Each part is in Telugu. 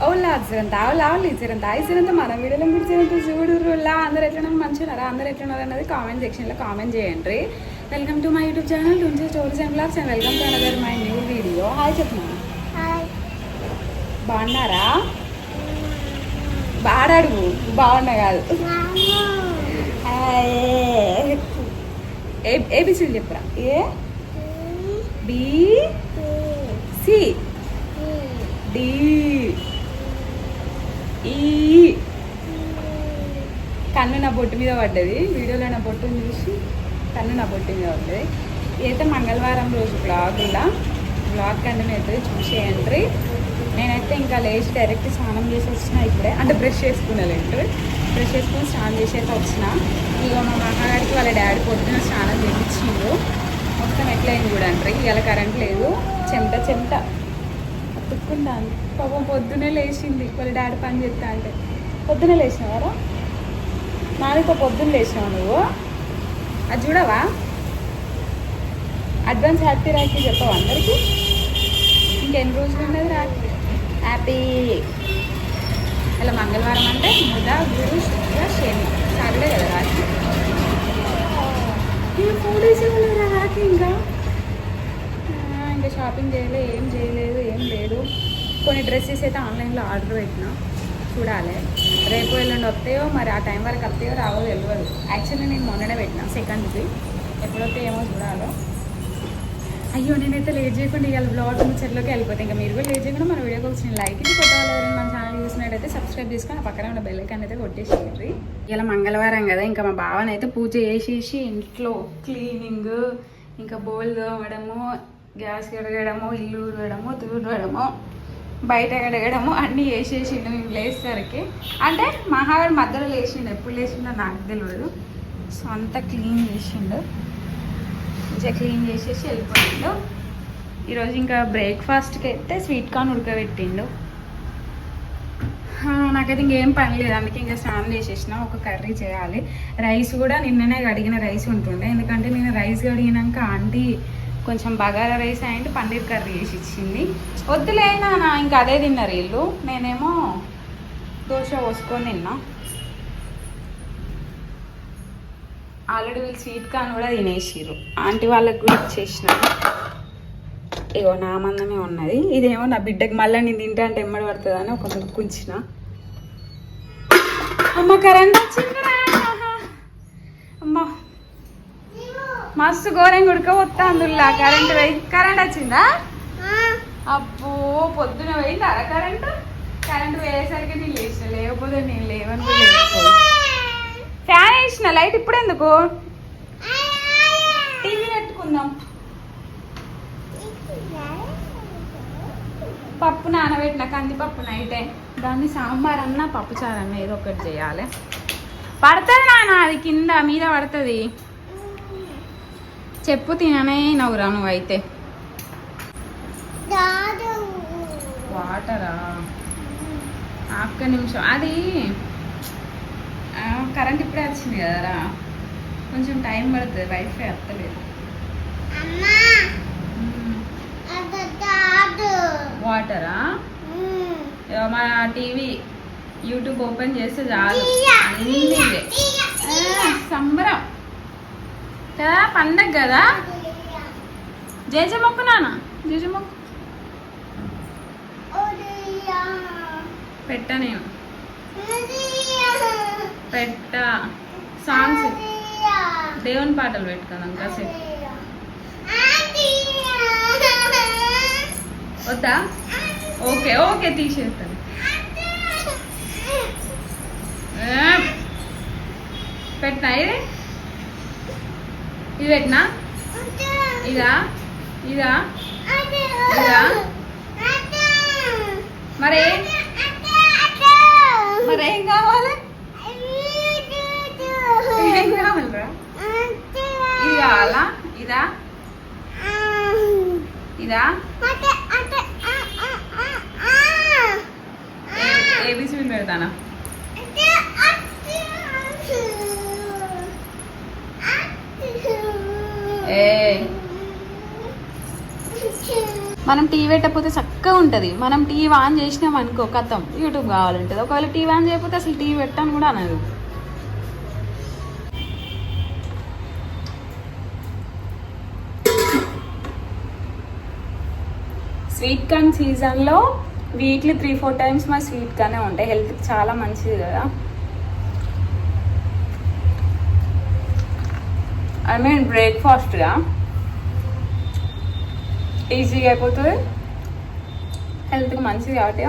అవులా అజ్జరంత అవులా అవులు ఇచ్చారంత ఇచ్చారంత మన వీడియోలో పిలిచారంత చూడు రుల్లా అందరు ఎట్లా మంచిగా అందరు ఎట్లున్నారు అన్నది కామెంట్ సెక్షన్లో కామెంట్ చేయండి welcome to my YouTube channel టుంచి stories and blogs and welcome to another my new video hi చెప్తున్నాను బాగున్నారా బాడాడు బాగున్నా కాదు హాయ్. ఏ ఏబిసిడి చెప్పరా ఏ బి సి డి ఈ కన్ను నా బొట్టు మీద పడ్డది. వీడియోలో నా బొట్టుని చూసి కన్ను నా బొట్టు మీద పడ్డది. ఇదైతే మంగళవారం రోజు బ్లాగులా బ్లాగ్ కంటిన్యూ అవుతుంది చూసేయండి నేనైతే ఇంకా లేచి డైరెక్ట్ స్నానం చేసి వచ్చిన ఇప్పుడే. అంటే బ్రష్ చేసుకున్నాలేంటి బ్రష్ చేసుకుని స్నానం చేసి అయితే వచ్చిన. ఇక మా మహాగాడికి వాళ్ళ డాడీ పొద్దున స్నానం చేయించిండు. మొత్తం ఎట్లయింది చూడండి. ఇవాళ కరెంట్ లేదు. చెమట చెమట. అతుక్కుంటాను పాపం పొద్దునే లేచింది. వాళ్ళ డాడీ పని చేస్తా అంటే. పొద్దునే లేచినవారా? నాలుగు పొద్దున్న లేచినావు నువ్వు. అది చూడవా? అడ్వాన్స్ హ్యాపీ రాఖీ చెప్పవు అందరికీ? ఇంకెన్ని రోజులు ఉన్నది రాఖీ? హ్యాపీ ఇలా మంగళవారం అంటే ముద గురు శుక్ర శని. సాటర్డే కదా రాఖీ? ఇంకా ఫోర్ డేస్ ఇవ్వలేదా రాఖీ ఇంకా? ఇంకా షాపింగ్ చేయలేదు ఏం చేయలేదు ఏం లేదు. కొన్ని డ్రెస్సెస్ అయితే ఆన్లైన్లో ఆర్డర్ పెట్టినా. చూడాలి. రేపు ఎల్లుండి వస్తాయో మరి ఆ టైం వరకు వస్తాయో రావో తెలియదు యాక్చువల్లీ నేను మొన్ననే పెట్టిన. సెకండ్ది. ఎప్పుడు వస్తాయేమో చూడాలో. అయ్యో నేనైతే లేట్ చేయకుండా ఇవాళ బ్లాగ్ ముచ్చట్లోకి వెళ్ళిపోతాయి ఇంకా మీరు కూడా లేట్ చేయకుండా మన వీడియోకి వచ్చిన లైక్ ఇది ఎవరైనా మన ఛానల్ చూసినట్టయితే సబ్స్క్రైబ్ చేసుకొని పక్కన ఉన్న బెల్ ఐకాన్ అయితే కొట్టేసేయండి. ఇలా మంగళవారం కదా ఇంకా మా బావని అయితే పూజ చేసేసి ఇంట్లో క్లీనింగ్ ఇంకా బోల్ తోమడము గ్యాస్ కడగడము ఇల్లు ఊడడము తూడడము బయట కడగడము అన్నీ వేసేసిండు మేము లేచేసరికి అంటే మహావాడు మధ్యలో లేచిండు ఎప్పుడు లేచిండో నాకు తెలియదు సో అంతా క్లీన్ చేసిండు. మంచిగా క్లీన్ చేసేసి వెళ్ళిపోయిండు. ఈరోజు ఇంకా బ్రేక్ఫాస్ట్కి అయితే స్వీట్ కార్న్ ఉడకబెట్టిండు. నాకైతే ఇంకేం పని లేదు అందుకే ఇంకా స్నానం చేసేసిన ఒక కర్రీ చేయాలి. రైస్ కూడా నిన్ననే కడిగిన రైస్ ఉంటుండే ఎందుకంటే నేను రైస్ కడిగినాక ఆంటీ కొంచెం bagara rice and paneer curry చేసి ఇచ్చింది. వద్దులే నాన్న ఇంకా అదే తిన్నారు వీళ్ళు. నేనేమో దోశ పోసుకొని తిన్నా. ఆల్రెడీ వీళ్ళు స్వీట్ కాన్ కూడా తినేసిర్రు. ఆంటీ వాళ్ళకి కూడా ఇచ్చేసిన. ఇగో నా మందమే ఉన్నది. ఇదేమో నా బిడ్డకి మళ్ళీ నేను తింటా అంటే ఎమ్మడి పడుతుందని ఒక ముక్కుంచిన అమ్మ కరెంట్ వచ్చిందిరా. అమ్మ. మస్తు ఘోరంగా ఉడకపోతా అందులో కరెంట్ పోయి. కరెంట్ వచ్చిందా? అబ్బో పొద్దున పోయింది అర కరెంట్? కరెంట్ పోయేసరికి నేను లేచిన లేకపోతే నేను లేవని కూడా లేకపోదు ఫ్యాన్ వేసిన లైట్ ఇప్పుడు ఎందుకు? టీవీ పెట్టుకుందాం. పప్పు నానబెట్టిన కందిపప్పు నైటే. దాన్ని సాంబార్ అన్న పప్పు చారు అన్న ఏదో ఒకటి చేయాలి. పడుతుంది నాన్న అది కింద మీద పడుతుంది. చెప్పు తిననే నవ్వురా నువ్వైతే. వాటరా? ఒక్క నిమిషం. అది కరెంట్ ఇప్పుడే వచ్చింది కదరా. కొంచెం టైం పడుతుంది వైఫై వస్తలేదు. వాటరా? మన టీవీ యూట్యూబ్ ఓపెన్ చేస్తే చాలు. సంబరం. కదా పండగ కదా? జేజ మొక్కు నాన్న జేజ మొక్కు పెట్ట నేను. పెట్ట. సాంగ్స్. దేవుని పాటలు పెట్టుకుందాం కాసేపు వద్దా? ఓకే ఓకే తీసేస్తాను. పెట్టినా ఇది? ఇది పెట్టినా ఇదా ఇదా ఇదా మరి మరి ఏం కావాలి ఏం కావాలరా ఇది కావాలా ఇదా ఇదా ఏబిసి పెడతానా మనం టీవీ పెట్టకపోతే చక్కగా ఉంటుంది. మనం టీవీ ఆన్ చేసినాం అనుకో కథం. యూట్యూబ్ కావాలంటుంది. ఒకవేళ టీవీ ఆన్ చేయకపోతే అసలు టీవీ పెట్టాను కూడా అనదు స్వీట్ కార్న్ సీజన్లో వీక్లీ త్రీ ఫోర్ టైమ్స్ మా స్వీట్ కార్నే ఉంటాయి. హెల్త్కి చాలా మంచిది కదా. ఐ మీన్ బ్రేక్ఫాస్ట్గా. ఈజీగా అయిపోతుంది. హెల్త్కి మంచిది కాబట్టి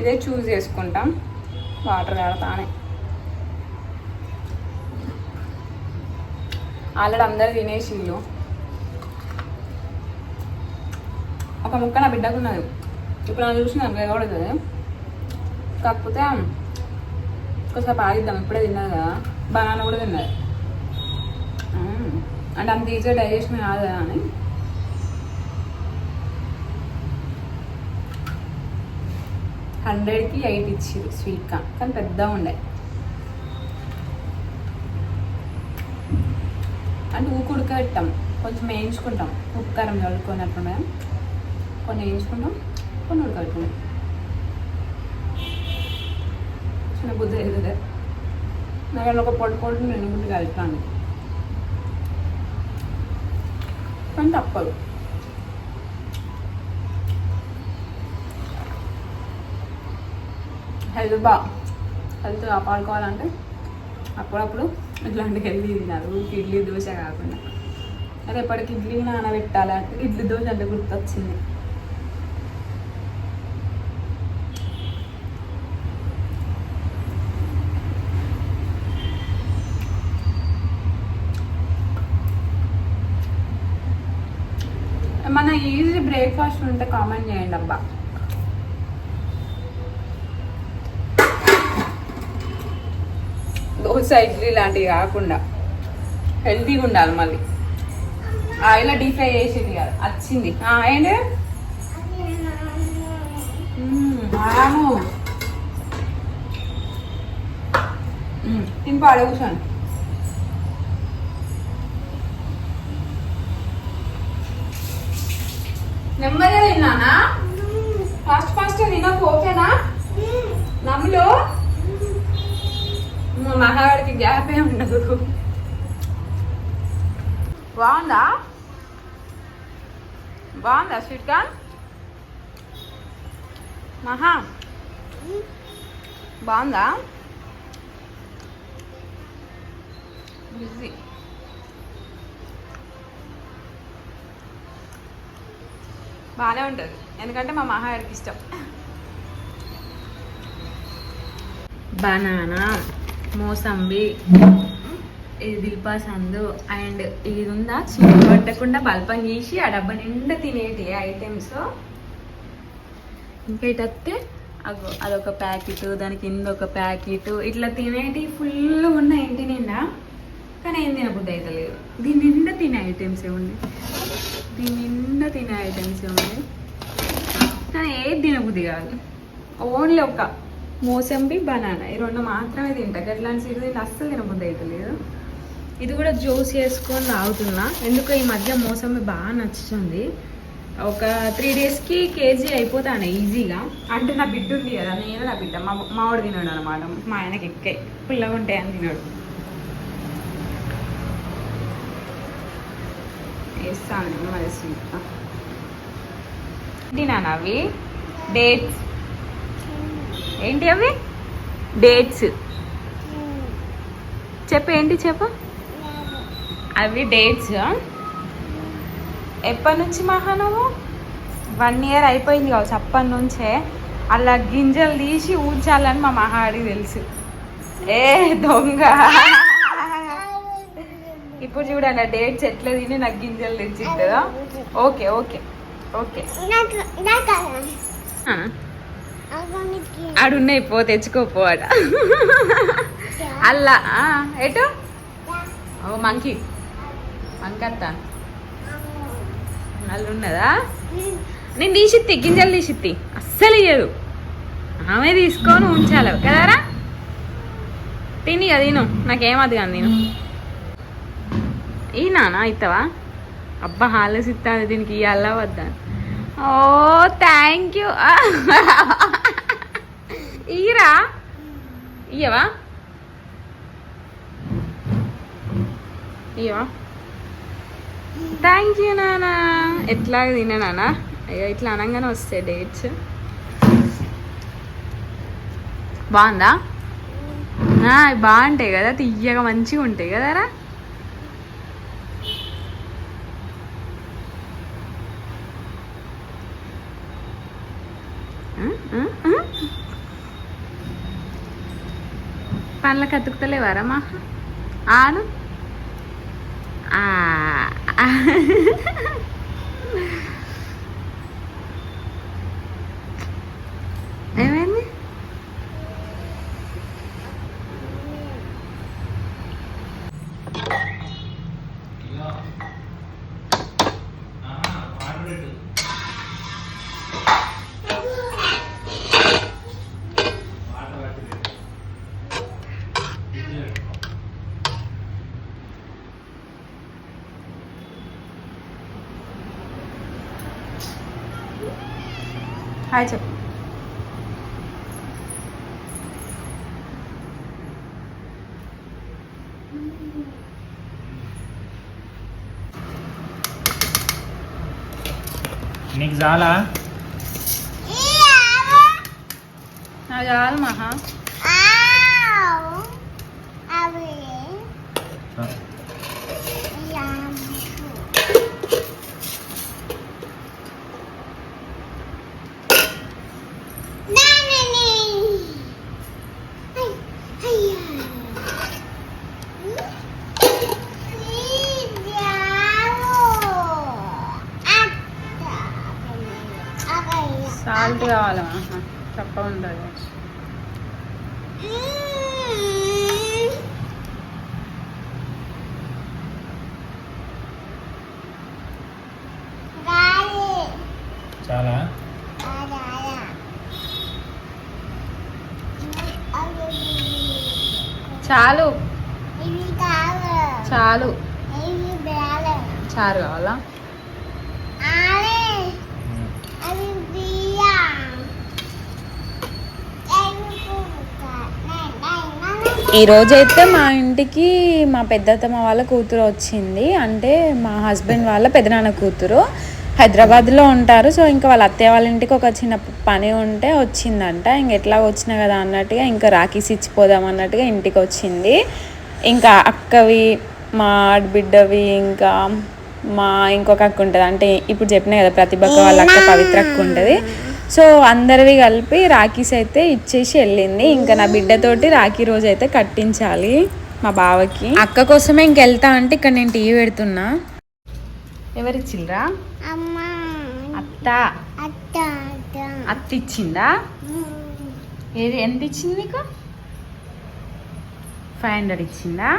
ఇదే చూస్ చేసుకుంటాం. వాటర్ కడతానే. ఆల్రెడీ అందరు తినేసిళ్ళు. ఒక ముక్క నా బిడ్డకు ఉన్నది. ఇప్పుడు నన్ను చూసిన ఎగబడుతుంది కాకపోతే కొంచెం ఆగిద్దాం. ఇప్పుడే తిన్నది కదా. బనానా కూడా తిన్నది. అండ్ అంటే అంత ఈజీగా డైజెషన్ కాదు కదా అని హండ్రెడ్కి ఎయిట్ ఇచ్చిరు స్వీట్ కార్న్ కానీ పెద్దగా ఉండే. అంటే ఊకు ఉడకబెట్టాం కొంచెం వేయించుకుంటాం. ఉప్పు కారం చల్లుకున్నట్టుండే కొన్ని వేయించుకుంటాం కొన్ని ఉడకబెట్టుకుంటాం చిన్న బుద్ధి ఎదురు నాకు ఒక పొడి పొడి రెండు గుడ్డు కానీ తప్పదు. హెల్త్ బా హెల్త్ కాపాడుకోవాలంటే అప్పుడప్పుడు ఇట్లాంటి హెల్తీ తినాలి. ఇడ్లీ దోశ కాకుండా. రేపటికి ఇడ్లీ నానబెట్టాలంటే ఇడ్లీ దోశ అంటే గుర్తొచ్చింది మన ఈజీ బ్రేక్ఫాస్ట్ ఉంటే కామెంట్ చేయండి అబ్బా. దోశ ఇడ్లీ లాంటివి కాకుండా హెల్తీగా ఉండాలి మళ్ళీ. ఆయిల్ డీప్ ఫ్రై చేసింది కదా వచ్చింది. ఏంటి? మ్మ్, ఆరాము మ్మ్, కూర్చోండి. నెమ్మదిగా తిన్నానా ఫాస్ట్ ఫాస్ట్ తినకు ఓకేనా? నమ్ములు? మా మహావాడికి గ్యాప్ ఏ ఉండదు. బాగుందా? బాగుందా స్వీట్ కార్న్ మహా. బాగుందా? బిజీ. బాగానే ఉంటుంది. ఎందుకంటే మా మహావాడికి ఇష్టం. బనానా మోసంబి ఇది దిల్పా సందు అండ్ ఇది ఉందా చీర పట్టకుండా బల్పం చేసి ఆ డబ్బా నిండా తినేటి ఐటమ్స్? ఇంకా ఇటు వస్తే అగో అదొక ప్యాకెట్ దాని కింద ఒక ప్యాకెట్. ఇట్లా తినేటి ఫుల్ ఉన్నాయి ఇంటి నిండా. కానీ ఏం తినబుద్ధి అయితే లేదు దీని నిండా తినే ఐటమ్స్ ఏముంది? దీని నిండా తినే ఐటమ్స్ ఉంది కానీ ఏది తినబుద్ధి కాదు. ఓన్లీ ఒక మోసంబి బనానా. ఈ రెండు మాత్రమే తింటా. అట్లాంటి సీడ్ తింటే అస్సలు తినబుద్ధి అయితే లేదు. ఇది కూడా జ్యూస్ చేసుకొని తాగుతున్నా. ఎందుకో ఈ మధ్య మోసంబి బాగా నచ్చుతుంది. ఒక త్రీ డేస్కి కేజీ అయిపోతాను ఈజీగా. అంటే నా బిడ్డ ఉంది కదా నేను నా బిడ్డ. మా మావాడు తినాడు అనమాట. మా ఆయనకి ఎక్కాయి పుల్లగా ఉంటాయని తినాడు. వేస్తాను మరి స్వీట్ తినాను అవి? డేట్స్ ఏంటి అవి? డేట్స్ చెప్పు ఏంటి చెప్పు? అవి డేట్స్ ఎప్పటి నుంచి మహానవు వన్ ఇయర్ అయిపోయింది కావచ్చు అప్పటి నుంచే. అలా గింజలు తీసి ఊడ్చాలని మా మహాడికి తెలుసు. ఏ దొంగ. ఇప్పుడు చూడండి ఆ డేట్స్ ఎట్లా తిని నాకు గింజలు తెచ్చిస్తుందా ఓకే ఓకే ఓకే. ఆడున్నాయి పో తెచ్చుకోపో ఆడ. అల్లా ఎటు? ఓ మంకీ. మంకత్త. అల్లు ఉన్నదా నేను తీసిత్తి గింజలు తీసిత్తి. అస్సలు ఇయ్యదు. ఆమె తీసుకొని ఉంచాలి. కదరా తిని కదా తిను. నాకేమది కానీ నేను ఈ నానా అవుతావా అబ్బా ఆలోచిస్తాను దీనికి ఇవ్వాలా వద్దా? ఓ థ్యాంక్ యూ ఇయ్యరా ఇయ్యవా? ఇయ్యవా? థ్యాంక్ యూ నానా. ఎట్లా తిన్నా నానా? అయ్యో ఇట్లా అనగానే వస్తాయి డేట్స్ బాగుందా? ఆ, బాగుంటాయి కదా తీయగా మంచిగా ఉంటాయి కదరా ఆ, ఆ, ఆ. పండ్లకు అతుకుతలేవారా మా ఆను? హాయ్ చెప్పు. నీకు చాలా నాకు చాలు మహా. చాలు. చాలు. చారు కావాలా? ఈరోజైతే మా ఇంటికి మా పెద్దత్తమ్మ వాళ్ళ కూతురు వచ్చింది. అంటే మా హస్బెండ్ వాళ్ళ పెదనాన్న కూతురు. హైదరాబాద్లో ఉంటారు. సో ఇంకా వాళ్ళ అత్తయ్య వాళ్ళ ఇంటికి ఒక చిన్న పని ఉంటే వచ్చిందంట. ఇంక ఎట్లా వచ్చినా కదా అన్నట్టుగా ఇంకా రాఖీస్ ఇచ్చిపోదాం అన్నట్టుగా ఇంటికి వచ్చింది. ఇంకా అక్కవి మా ఆడబిడ్డవి ఇంకా మా ఇంకొక అక్క ఉంటుంది. అంటే ఇప్పుడు చెప్పిన కదా ప్రతిభక్క వాళ్ళ అక్క పవిత్ర అక్క ఉంటుంది. సో అందరివి కలిపి రాఖీస్ అయితే ఇచ్చేసి వెళ్ళింది. ఇంకా నా బిడ్డతోటి రాఖీ రోజు అయితే కట్టించాలి మా బావకి. అక్క కోసమే ఇంక వెళ్తా అంటే ఇక్కడ నేను టీవీ పెడుతున్నా. ఎవరిచ్చిల్రా? అత్త? అత్త ఇచ్చిందా ఏది ఎంత ఇచ్చింది నీకు? ఫైవ్ హండ్రెడ్ ఇచ్చిందా?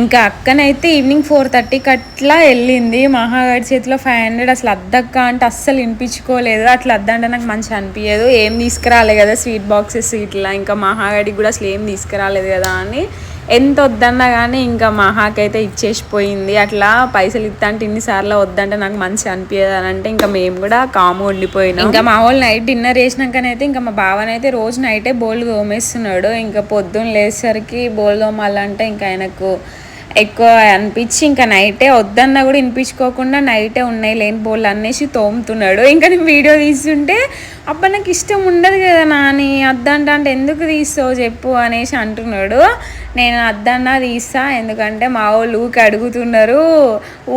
ఇంకా అక్కనైతే ఈవినింగ్ ఫోర్ థర్టీకి అట్లా వెళ్ళింది. మహాగాడి చేతిలో ఫైవ్ హండ్రెడ్ అసలు అద్దక్క అంటే అస్సలు వినిపించుకోలేదు. అట్లా అద్దంటే నాకు మంచిగా అనిపించదు ఏం తీసుకురాలేదు కదా స్వీట్ బాక్సెస్ ఇట్లా. ఇంకా మహాగాడికి కూడా అసలు ఏం తీసుకురాలేదు కదా అని. ఎంత వద్దన్నా కానీ ఇంకా మహాకైతే ఇచ్చేసిపోయింది. అట్లా పైసలు ఇస్తా అంటే ఇన్నిసార్లు వద్దంటే నాకు మంచిగా అనిపించదు అని అంటే ఇంకా మేము కూడా కాము ఉండిపోయినాం. ఇంకా మా వాళ్ళు నైట్ డిన్నర్ చేసినాకనైతే ఇంకా మా బావనైతే రోజు నైటే బోల్ తోమేస్తున్నాడు. ఇంకా పొద్దున్న లేచేసరికి బోల్డ్ తోమాలంటే ఇంకా ఆయనకు ఎక్కువ అనిపించి ఇంకా నైటే వద్దన్నా కూడా వినిపించుకోకుండా నైటే ఉన్నాయి లేని బోళ్ళు అనేసి తోముతున్నాడు. ఇంకా నేను వీడియో తీస్తుంటే అబ్బా నాకు ఇష్టం ఉండదు కదా నాని అద్దంట అంటే ఎందుకు తీస్తావు చెప్పు అనేసి అంటున్నాడు. నేను అద్దన్నా తీస్తా ఎందుకంటే మా వాళ్ళు ఊకే అడుగుతున్నారు.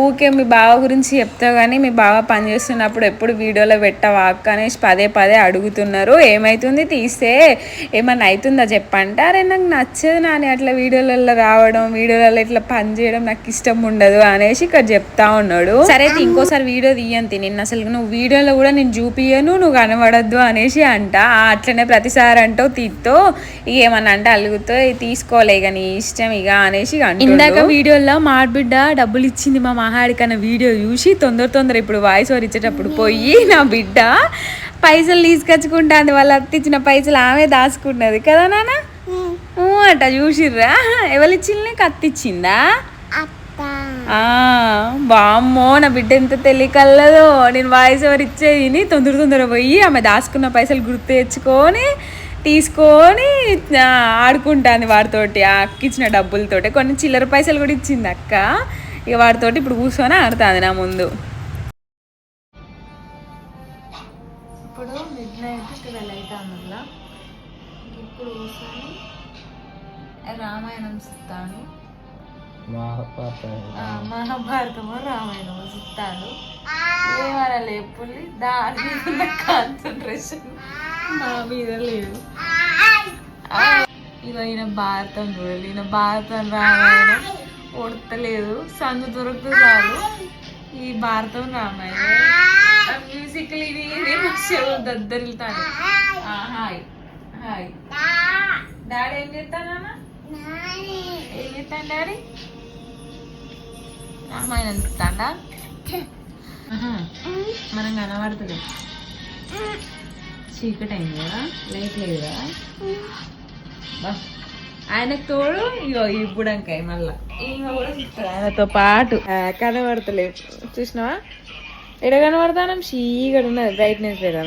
ఊకే మీ బావ గురించి చెప్తావు కానీ మీ బావ పని చేస్తున్నప్పుడు ఎప్పుడు వీడియోలో పెట్టవా అక్క అనేసి పదే పదే అడుగుతున్నారు. ఏమైతుంది తీస్తే ఏమన్నా అవుతుందా చెప్పంటే. అరే నాకు నచ్చదు నాని అట్లా వీడియోలలో రావడం వీడియోలలో ఇట్లా పని చేయడం నాకు ఇష్టం ఉండదు అనేసి ఇక్కడ చెప్తా ఉన్నాడు. సరే అయితే ఇంకోసారి వీడియో తీయంతి. నిన్న అసలు నువ్వు వీడియోలో కూడా నేను చూపియను నువ్వు కనబడద్దు అనేసి అంట. అట్లనే ప్రతిసారి అంటావు తీత్తో ఇక ఏమన్నా అంటే అలుగుతో తీసుకోలేక ఇక నీ ఇష్టం ఇక అనేసి. ఇందాక వీడియోలో మా ఆడబిడ్డ డబ్బులు ఇచ్చింది మా మహాడికన్న వీడియో చూసి తొందర తొందర ఇప్పుడు వాయిస్ ఓవర్ ఇచ్చేటప్పుడు పోయి నా బిడ్డ పైసలు తీసుకొచ్చుకుంటాంది వాళ్ళ అత్త ఇచ్చిన పైసలు ఆమె దాచుకున్నది కదా నాన్న? అట చూసిర్రా? ఎవరు ఇచ్చింది నీకు? అత్త ఇచ్చిందా? అత్త. ఆ, వామ్మో నా బిడ్డ ఎంత తెలియకల్లదో నేను వాయిస్ ఎవరు ఇచ్చేది తొందర తొందర పోయి ఆమె దాచుకున్న పైసలు గుర్తు తెచ్చుకొని తీసుకొని ఆ, ఆడుకుంటాంది వాడితోటి ఆ అక్క ఇచ్చిన డబ్బులతోటి. కొన్ని చిల్లర పైసలు కూడా ఇచ్చింది అక్క. ఇక వాడితోటి ఇప్పుడు కూర్చొని ఆడుతుంది నా ముందు. ఇప్పుడు మిడ్ నైట్ ట్వెల్వ్ అవుతాను ఇప్పుడు కూర్చొని రామాయణం చూస్తాను. ఆ, మహాభారతము రామాయణము చూస్తాను. ఏమన్నా లేపుల్లి దాని కాన్సన్ట్రేషన్. నా మీద లేదు. ఇగో ఈయన భారతం చూడాలి ఈయన భారతం రామాయణం కొడతలేదు సందు దొరుకుతూ చాలు. ఈ భారతం రామాయణం. మ్యూజిక్ ఇది ఇది దద్దరిల్తాను. హాయ్. హాయ్. డాడీ ఏం చేస్తానా ఏం చేస్తాను డాడీ? రామాయణం చూస్తాడా? మనం కనబడుతుంది చీకటి అయింది కదా లైట్ లేదు కదా ఆయనకు తోడు ఇగో ఈ బుడంకాయ మళ్ళా. ఆయనతో పాటు కనబడతలేదు. చూసినావా? ఎడ కనబడతానం? చీకటి ఉన్నది. బ్రైట్నెస్ లేదా